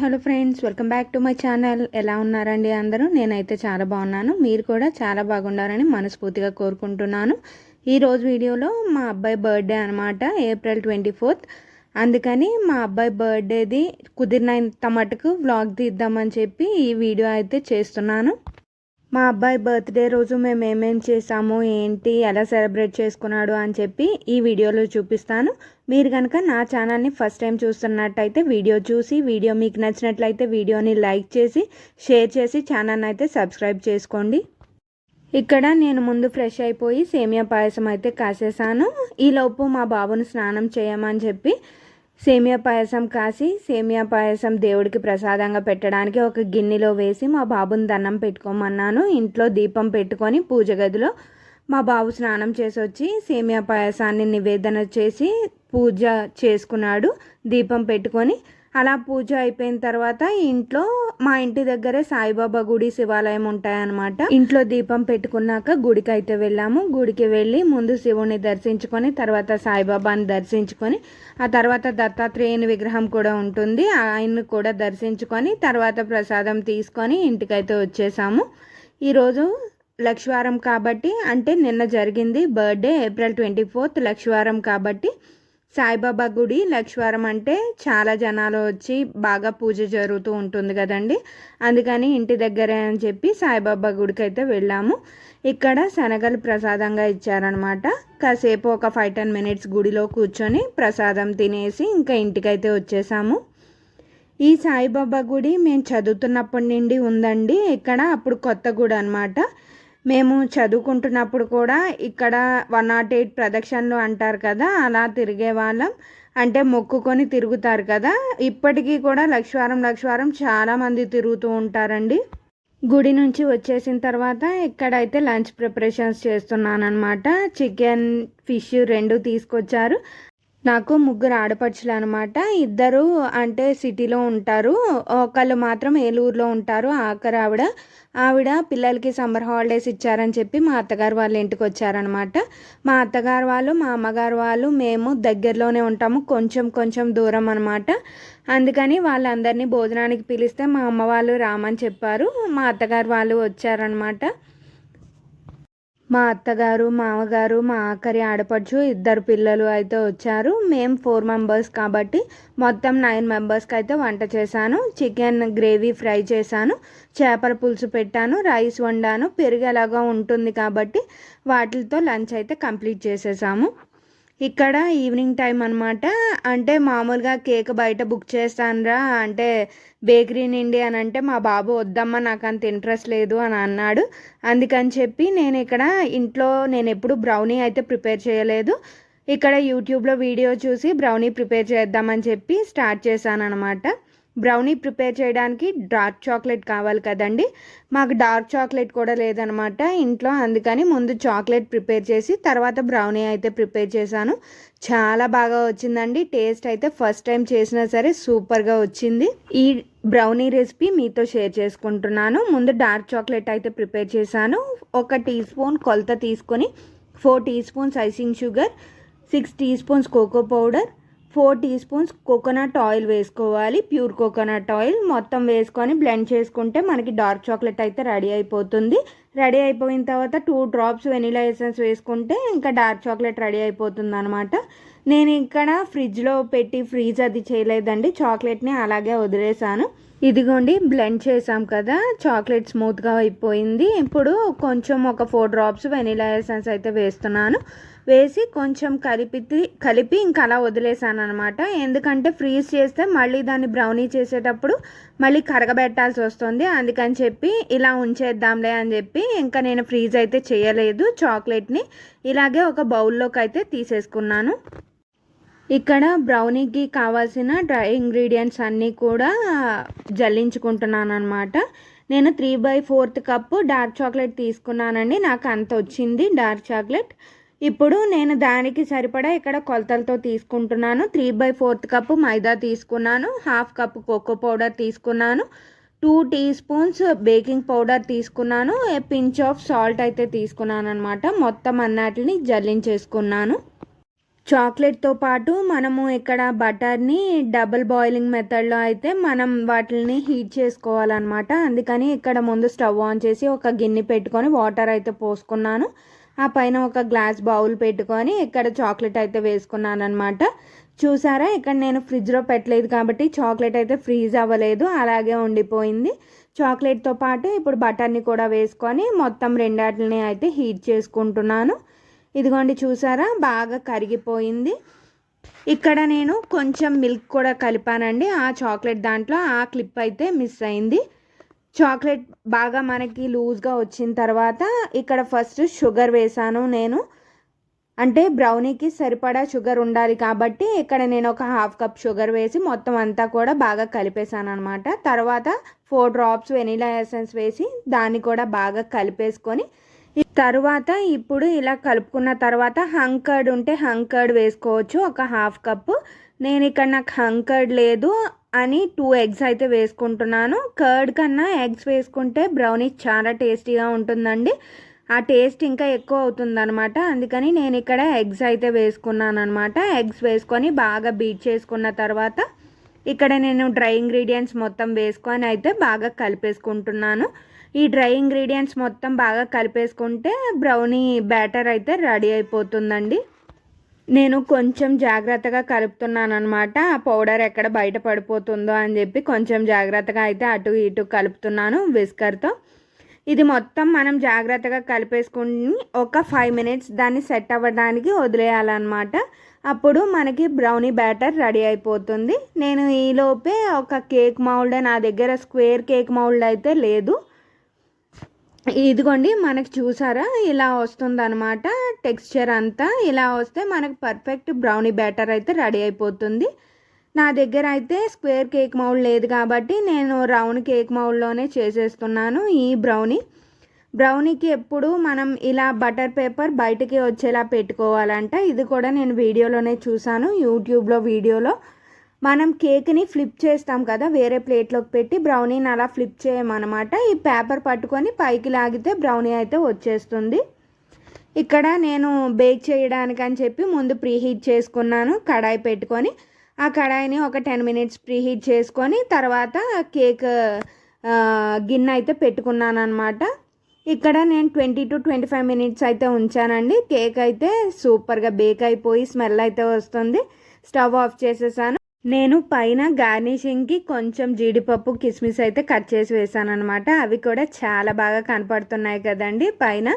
Hello friends welcome back to my channel. ఎలా ఉన్నారండి అందరూ? నేనైతే చాలా బాగున్నాను. మీరు కూడా చాలా బాగుండాలని మనస్ఫూర్తిగా కోరుకుంటున్నాను. ఈరోజు వీడియోలో మా అబ్బాయి బర్త్డే అనమాట ఏప్రిల్ ట్వంటీ ఫోర్త్. అందుకని మా అబ్బాయి బర్త్డేది కుదిరినంత మటుకు వ్లాగ్ తీద్దామని చెప్పి ఈ వీడియో అయితే చేస్తున్నాను. మా అబ్బాయి బర్త్డే రోజు మేము ఏమేం చేసాము ఏంటి ఎలా సెలబ్రేట్ చేసుకున్నాడు అని చెప్పి ఈ వీడియోలో చూపిస్తాను. మీరు కనుక నా ఛానల్ని ఫస్ట్ టైం చూస్తున్నట్టయితే వీడియో చూసి వీడియో మీకు నచ్చినట్లయితే వీడియోని లైక్ చేసి షేర్ చేసి ఛానల్ని అయితే సబ్స్క్రైబ్ చేసుకోండి. ఇక్కడ నేను ముందు ఫ్రెష్ అయిపోయి సేమియా పాయసం అయితే కాసేసాను. ఈలోపు మా బాబుని స్నానం చేయమని చెప్పి సేమియా పాయసం కాసి సేమియా పాయసం దేవుడికి ప్రసాదంగా పెట్టడానికి ఒక గిన్నెలో వేసి మా బాబుని దండం పెట్టుకోమన్నాను. ఇంట్లో దీపం పెట్టుకొని పూజ గదిలో మా బాబు స్నానం చేసి వచ్చి సేమియా పాయసాన్ని నివేదన చేసి పూజ చేసుకున్నాడు. దీపం పెట్టుకొని అలా పూజ అయిపోయిన తర్వాత ఇంట్లో మా ఇంటి దగ్గరే సాయిబాబా గుడి శివాలయం ఉంటాయన్నమాట. ఇంట్లో దీపం పెట్టుకున్నాక గుడికి అయితే వెళ్ళాము. గుడికి వెళ్ళి ముందు శివుని దర్శించుకొని తర్వాత సాయిబాబాని దర్శించుకొని ఆ తర్వాత దత్తాత్రేయుని విగ్రహం కూడా ఉంటుంది. ఆయన్ని కూడా దర్శించుకొని తర్వాత ప్రసాదం తీసుకొని ఇంటికైతే వచ్చేసాము. ఈరోజు లక్షవారం కాబట్టి అంటే నిన్న జరిగింది బర్త్డే ఏప్రిల్ ట్వంటీ ఫోర్త్ లక్షవారం కాబట్టి సాయిబాబా గుడి లక్ష్వారం అంటే చాలా జనాలు వచ్చి బాగా పూజ జరుగుతూ ఉంటుంది కదండి. అందుకని ఇంటి దగ్గరే అని చెప్పి సాయిబాబా గుడికి అయితే వెళ్ళాము. ఇక్కడ శనగలు ప్రసాదంగా ఇచ్చారనమాట కాసేపు ఒక ఫైవ్ టెన్ మినిట్స్ గుడిలో కూర్చొని ప్రసాదం తినేసి ఇంకా ఇంటికైతే వచ్చేసాము. ఈ సాయిబాబా గుడి మేము చదువుతున్నప్పటి నుండి ఉందండి. ఇక్కడ అప్పుడు కొత్త గుడి అనమాట మేము చదువుకుంటున్నప్పుడు కూడా ఇక్కడ వన్ నాట్ ఎయిట్ ప్రదక్షిణలు అంటారు కదా అలా తిరిగే వాళ్ళం అంటే మొక్కుకొని తిరుగుతారు కదా. ఇప్పటికీ కూడా లక్షవారం లక్షవారం చాలామంది తిరుగుతూ ఉంటారండి. గుడి నుంచి వచ్చేసిన తర్వాత ఇక్కడైతే లంచ్ ప్రిపరేషన్స్ చేస్తున్నాను అనమాట చికెన్ ఫిష్ రెండు తీసుకొచ్చారు. నాకు ముగ్గురు ఆడపడుచులు అనమాట ఇద్దరు అంటే సిటీలో ఉంటారు. ఒకళ్ళు మాత్రం ఏలూరులో ఉంటారు. ఆఖరి ఆవిడ. ఆవిడ పిల్లలకి సమ్మర్ హాలిడేస్ ఇచ్చారని చెప్పి మా అత్తగారు వాళ్ళ ఇంటికి వచ్చారనమాట మా అత్తగారు వాళ్ళు మా అమ్మగారు వాళ్ళు మేము దగ్గరలోనే ఉంటాము. కొంచెం కొంచెం దూరం అనమాట అందుకని వాళ్ళందరినీ భోజనానికి పిలిస్తే మా అమ్మ వాళ్ళు రామని చెప్పారు. మా అత్తగారు వాళ్ళు వచ్చారనమాట మా అత్తగారు మామగారు మా ఆఖరి ఆడపడుచు ఇద్దరు పిల్లలు అయితే వచ్చారు. మేము ఫోర్ మెంబర్స్ కాబట్టి మొత్తం నైన్ మెంబర్స్కి అయితే వంట చేశాను. చికెన్ గ్రేవీ ఫ్రై చేశాను. చేపల పులుసు పెట్టాను. రైస్ వండాను. పెరుగు ఎలాగో ఉంటుంది కాబట్టి వాటితో లంచ్ అయితే కంప్లీట్ చేసేసాము. ఇక్కడ ఈవినింగ్ టైం అనమాట అంటే మామూలుగా కేక్ బయట బుక్ చేస్తానురా. అంటే బేకరీ నుండి అని అంటే మా బాబు వద్దమ్మా నాకు అంత ఇంట్రెస్ట్ లేదు అని అన్నాడు. అందుకని చెప్పి నేను ఇక్కడ ఇంట్లో నేను ఎప్పుడు బ్రౌనీ అయితే ప్రిపేర్ చేయలేదు. ఇక్కడ యూట్యూబ్లో వీడియో చూసి బ్రౌనీ ప్రిపేర్ చేద్దామని చెప్పి స్టార్ట్ చేశాను అనమాట బ్రౌనీ ప్రిపేర్ చేయడానికి డార్క్ చాక్లెట్ కావాలి కదండి. మాకు డార్క్ చాక్లెట్ కూడా లేదనమాట ఇంట్లో అందుకని ముందు చాక్లెట్ ప్రిపేర్ చేసి తర్వాత బ్రౌనీ అయితే ప్రిపేర్ చేశాను. చాలా బాగా వచ్చిందండి. టేస్ట్ అయితే ఫస్ట్ టైం చేసినా సరే సూపర్గా వచ్చింది. ఈ బ్రౌనీ రెసిపీ మీతో షేర్ చేసుకుంటున్నాను. ముందు డార్క్ చాక్లెట్ అయితే ప్రిపేర్ చేశాను. ఒక టీ స్పూన్ కొలత తీసుకొని four teaspoons icing sugar six teaspoons cocoa powder four teaspoons coconut oil వేసుకోవాలి. ప్యూర్ కోకోనట్ ఆయిల్ మొత్తం వేసుకొని బ్లెండ్ చేసుకుంటే మనకి డార్క్ చాక్లెట్ అయితే రెడీ అయిపోతుంది. రెడీ అయిపోయిన తర్వాత టూ డ్రాప్స్ వెనీలా ఎసెన్స్ వేసుకుంటే ఇంకా డార్క్ చాక్లెట్ రెడీ అయిపోతుంది అనమాట నేను ఇక్కడ ఫ్రిడ్జ్లో పెట్టి ఫ్రీజ్ అది చేయలేదండి. చాక్లెట్ని అలాగే వదిలేసాను ఇదిగోండి బ్లెండ్ చేసాం కదా. చాక్లెట్ స్మూత్గా అయిపోయింది. ఇప్పుడు కొంచెం ఒక ఫోర్ డ్రాప్స్ వెనీలా ఎసెన్స్ అయితే వేస్తున్నాను. వేసి కొంచెం కలిపి కలిపి ఇంకా అలా వదిలేసాను అనమాట ఎందుకంటే ఫ్రీజ్ చేస్తే మళ్ళీ దాన్ని బ్రౌనీ చేసేటప్పుడు మళ్ళీ కరగబెట్టాల్సి వస్తుంది. అందుకని చెప్పి ఇలా ఉంచేద్దాంలే అని చెప్పి ఇంకా నేను ఫ్రీజ్ అయితే చేయలేదు. చాక్లెట్ని ఇలాగే ఒక బౌల్లోకి అయితే తీసేసుకున్నాను. ఇక్కడ బ్రౌనీకి కావాల్సిన డ్రై ఇంగ్రీడియంట్స్ అన్నీ కూడా జల్లించుకుంటున్నాను అనమాట నేను three by fourth cup dark chocolate తీసుకున్నానండి. నాకు అంత వచ్చింది డార్క్ చాక్లెట్ ఇప్పుడు నేను దానికి సరిపడా ఇక్కడ కొలతలతో తీసుకుంటున్నాను. త్రీ బై ఫోర్త్ కప్పు మైదా తీసుకున్నాను. హాఫ్ కప్పు కోకో పౌడర్ తీసుకున్నాను. Two teaspoons baking powder తీసుకున్నాను పించ్ ఆఫ్ సాల్ట్ అయితే తీసుకున్నాను అనమాట మొత్తం అన్నిటిని జల్లించేసుకున్నాను. చాక్లెట్తో పాటు మనము ఇక్కడ బటర్ని డబుల్ బాయిలింగ్ మెథడ్లో అయితే మనం వాటిని హీట్ చేసుకోవాలన్నమాట. అందుకని ఇక్కడ ముందు స్టవ్ ఆన్ చేసి ఒక గిన్నె పెట్టుకొని వాటర్ అయితే పోసుకున్నాను. ఆ పైన ఒక గ్లాస్ బౌల్ పెట్టుకొని ఇక్కడ చాక్లెట్ అయితే వేసుకున్నాను అనమాట చూసారా? ఇక్కడ నేను ఫ్రిడ్జ్లో పెట్టలేదు కాబట్టి చాక్లెట్ అయితే ఫ్రీజ్ అవ్వలేదు అలాగే ఉండిపోయింది. చాక్లెట్తో పాటు ఇప్పుడు బటర్ని కూడా వేసుకొని మొత్తం రెండాటిని అయితే హీట్ చేసుకుంటున్నాను. ఇదిగోండి చూసారా? బాగా కరిగిపోయింది. ఇక్కడ నేను కొంచెం మిల్క్ కూడా కలిపానండి. ఆ చాక్లెట్ దాంట్లో ఆ క్లిప్ అయితే మిస్ అయింది. చాక్లెట్ బాగా మనకి లూజ్గా వచ్చిన తర్వాత ఇక్కడ ఫస్ట్ షుగర్ వేసాను నేను. అంటే బ్రౌనీకి సరిపడా షుగర్ ఉండాలి కాబట్టి ఇక్కడ నేను ఒక హాఫ్ కప్ షుగర్ వేసి మొత్తం అంతా కూడా బాగా కలిపేసాను అనమాట తర్వాత ఫోర్ డ్రాప్స్ వెనీలా ఎసెన్స్ వేసి దాన్ని కూడా బాగా కలిపేసుకొని తర్వాత ఇప్పుడు ఇలా కలుపుకున్న తర్వాత హంకర్డ్ ఉంటే హంకర్డ్ వేసుకోవచ్చు ఒక హాఫ్ కప్పు నేను ఇక్కడ నాకు హంకర్డ్ లేదు అని టూ ఎగ్స్ అయితే వేసుకుంటున్నాను. కర్డ్ కన్నా ఎగ్స్ వేసుకుంటే బ్రౌనీ చాలా టేస్టీగా ఉంటుందండి. ఆ టేస్ట్ ఇంకా ఎక్కువ అవుతుందనమాట అందుకని నేను ఇక్కడ ఎగ్స్ అయితే వేసుకున్నాను అనమాట ఎగ్స్ వేసుకొని బాగా బీట్ చేసుకున్న తర్వాత ఇక్కడ నేను డ్రై ఇంగ్రీడియంట్స్ మొత్తం వేసుకొని అయితే బాగా కలిపేసుకుంటున్నాను. ఈ డ్రై ఇంగ్రీడియంట్స్ మొత్తం బాగా కలిపేసుకుంటే బ్రౌనీ బ్యాటర్ అయితే రెడీ అయిపోతుందండి. నేను కొంచెం జాగ్రత్తగా కలుపుతున్నాను అనమాట ఆ పౌడర్ ఎక్కడ బయట పడిపోతుందో అని చెప్పి కొంచెం జాగ్రత్తగా అయితే అటు ఇటు కలుపుతున్నాను విస్కర్తో ఇది మొత్తం మనం జాగ్రత్తగా కలిపేసుకుని ఒక ఫైవ్ మినిట్స్ దాన్ని సెట్ అవ్వడానికి వదిలేయాలన్నమాట. అప్పుడు మనకి బ్రౌనీ బ్యాటర్ రెడీ అయిపోతుంది. నేను ఈలోపే ఒక కేక్ మౌల్డ్ నా దగ్గర స్క్వేర్ కేక్ మౌల్డ్ అయితే లేదు. ఇదిగోండి మనకు చూసారా? ఇలా వస్తుంది అనమాట టెక్స్చర్ అంతా ఇలా వస్తే మనకు పర్ఫెక్ట్ బ్రౌనీ బ్యాటర్ అయితే రెడీ అయిపోతుంది. నా దగ్గర అయితే స్క్వేర్ కేక్ మౌల్డ్ లేదు కాబట్టి నేను రౌండ్ కేక్ మౌల్డ్లోనే చేసేస్తున్నాను ఈ బ్రౌనీ బ్రౌనీకి ఎప్పుడు మనం ఇలా బటర్ పేపర్ బయటికి వచ్చేలా పెట్టుకోవాలంట. ఇది కూడా నేను వీడియోలోనే చూసాను యూట్యూబ్లో వీడియోలో. మనం కేక్ని ఫ్లిప్ చేస్తాం కదా వేరే ప్లేట్లోకి పెట్టి బ్రౌనీని అలా ఫ్లిప్ చేయమన్నమాట. ఈ పేపర్ పట్టుకొని పైకి లాగితే బ్రౌనీ అయితే వచ్చేస్తుంది. ఇక్కడ నేను బేక్ చేయడానికి అని చెప్పి ముందు ప్రీహీట్ చేసుకున్నాను కడాయి పెట్టుకొని. ఆ కడాయిని ఒక టెన్ మినిట్స్ ప్రీహీట్ చేసుకొని తర్వాత కేక్ గిన్నె అయితే పెట్టుకున్నాను అనమాట ఇక్కడ నేను twenty to twenty five minutes అయితే ఉంచానండి. కేక్ అయితే సూపర్గా బేక్ అయిపోయి స్మెల్ అయితే వస్తుంది. స్టవ్ ఆఫ్ చేసేసాను. నేను పైన గార్నిషింగ్కి కొంచెం జీడిపప్పు కిస్మిస్ అయితే కట్ చేసి వేసాను అనమాట అవి కూడా చాలా బాగా కనపడుతున్నాయి కదండి. పైన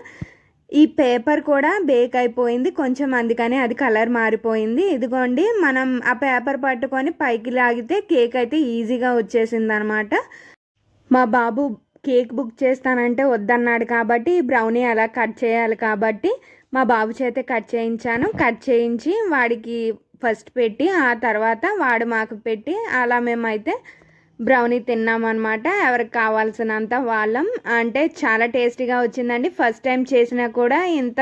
ఈ పేపర్ కూడా బేక్ అయిపోయింది కొంచెం అందుకని అది కలర్ మారిపోయింది. ఇదిగోండి మనం ఆ పేపర్ పట్టుకొని పైకి లాగితే కేక్ అయితే ఈజీగా వచ్చేసింది అనమాట మా బాబు కేక్ బుక్ చేస్తానంటే వద్దన్నాడు కాబట్టి ఈ బ్రౌనీ అలా కట్ చేయాలి కాబట్టి మా బాబు చేతే కట్ చేయించాను. కట్ చేయించి వాడికి ఫస్ట్ పెట్టి ఆ తర్వాత వాడు మాకు పెట్టి అలా మేమైతే బ్రౌనీ తిన్నామన్నమాట. ఎవరికి కావాల్సినంత వాళ్ళం. అంటే చాలా టేస్టీగా వచ్చిందండి. ఫస్ట్ టైం చేసినా కూడా ఇంత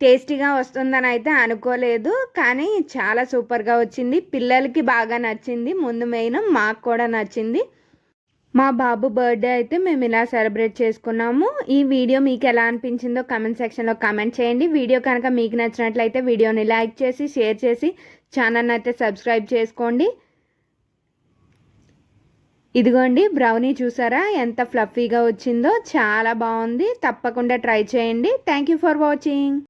టేస్టీగా వస్తుందని అయితే అనుకోలేదు. కానీ చాలా సూపర్గా వచ్చింది. పిల్లలకి బాగా నచ్చింది. ముందు మెయిన్ మాకు కూడా నచ్చింది. మా బాబు బర్త్డే అయితే మేము ఇలా సెలబ్రేట్ చేసుకున్నాము. ఈ వీడియో మీకు ఎలా అనిపించిందో కమెంట్ సెక్షన్లో కమెంట్ చేయండి. వీడియో కనుక మీకు నచ్చినట్లయితే వీడియోని లైక్ చేసి షేర్ చేసి ఛానల్ని అయితే సబ్స్క్రైబ్ చేసుకోండి. ఇదిగోండి బ్రౌనీ చూసారా? ఎంత ఫ్లఫీగా వచ్చిందో. చాలా బాగుంది. తప్పకుండా ట్రై చేయండి. Thank you for watching